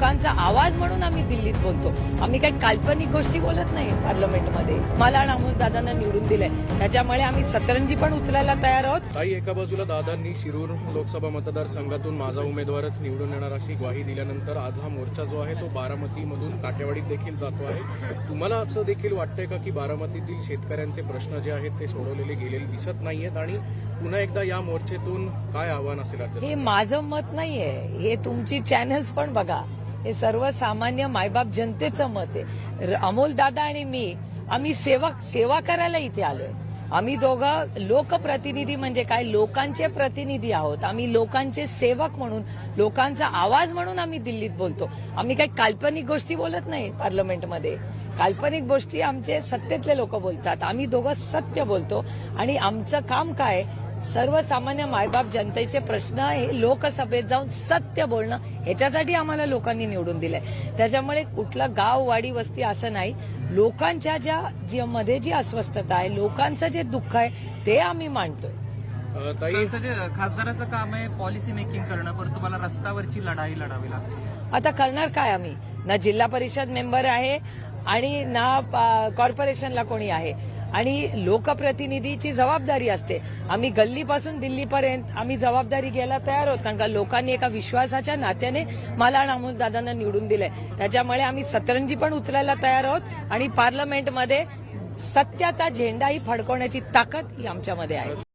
लोकांचा आवाज म्हणून आम्ही दिल्लीत बोलतो. आम्ही काही काल्पनिक गोष्टी बोलत नाही पार्लमेंटमध्ये. मला नामोज दादांना निवडून दिलंय. त्याच्यामुळे आम्ही सतरंजी पण उचलायला तयार आहोत. ताई एका बाजूला दादांनी शिरूर लोकसभा मतदारसंघातून माझा उमेदवारच निवडून येणार अशी ग्वाही दिल्यानंतर आज हा मोर्चा जो आहे तो बारामतीमधून काटेवाडीत देखील जातो आहे. तुम्हाला असं देखील वाटतंय का की बारामतीतील शेतकऱ्यांचे प्रश्न जे आहेत ते सोडवलेले गेलेले दिसत नाहीयेत? आणि पुन्हा एकदा या मोर्चेतून काय आव्हान असेल हे माझं मत नाहीये. हे तुमची चॅनल्स पण बघा. हे सर्वसामान्य मायबाप जनतेचं मत आहे. अमोल दादा आणि मी आम्ही सेवा सेवा करायला इथे आलोय. आम्ही दोघं लोकप्रतिनिधी म्हणजे काय? लोकांचे प्रतिनिधी आहोत. आम्ही लोकांचे सेवक म्हणून लोकांचा आवाज म्हणून आम्ही दिल्लीत बोलतो. आम्ही काही काल्पनिक गोष्टी बोलत नाही पार्लमेंटमध्ये. काल्पनिक गोष्टी आमचे सत्तेतले लोक बोलतात. आम्ही दोघं सत्य बोलतो. आणि आमचं काम काय? सर्वसामान्य मायबाप जनतेचे प्रश्न हे लोकसभेत जाऊन सत्य बोलणं ह्याच्यासाठी आम्हाला लोकांनी निवडून दिलंय. त्याच्यामुळे कुठलं गाव वाडी वस्ती असं नाही. लोकांच्या ज्या मध्ये जी अस्वस्थता आहे लोकांचं जे दुःख आहे ते आम्ही मांडतोय. खासदाराचं काम आहे पॉलिसी मेकिंग करणं पण तुम्हाला रस्त्यावरची लढाई लढावी लागते. आता करणार काय आम्ही? ना जिल्हा परिषद मेंबर आहे आणि ना कॉर्पोरेशनला कोणी आहे. आणि लोकप्रतिनिधीची जबाबदारी असते. आम्ही गल्लीपासून दिल्लीपर्यंत आम्ही जबाबदारी घ्यायला तयार आहोत कारण का लोकांनी एका विश्वासाच्या नात्याने मला नामोज दादांना निवडून दिलंय. त्याच्यामुळे आम्ही सतरंजी पण उचलायला तयार आहोत आणि पार्लमेंटमध्ये सत्याचा झेंडाही फडकवण्याची ताकद ही आमच्यामध्ये आहे.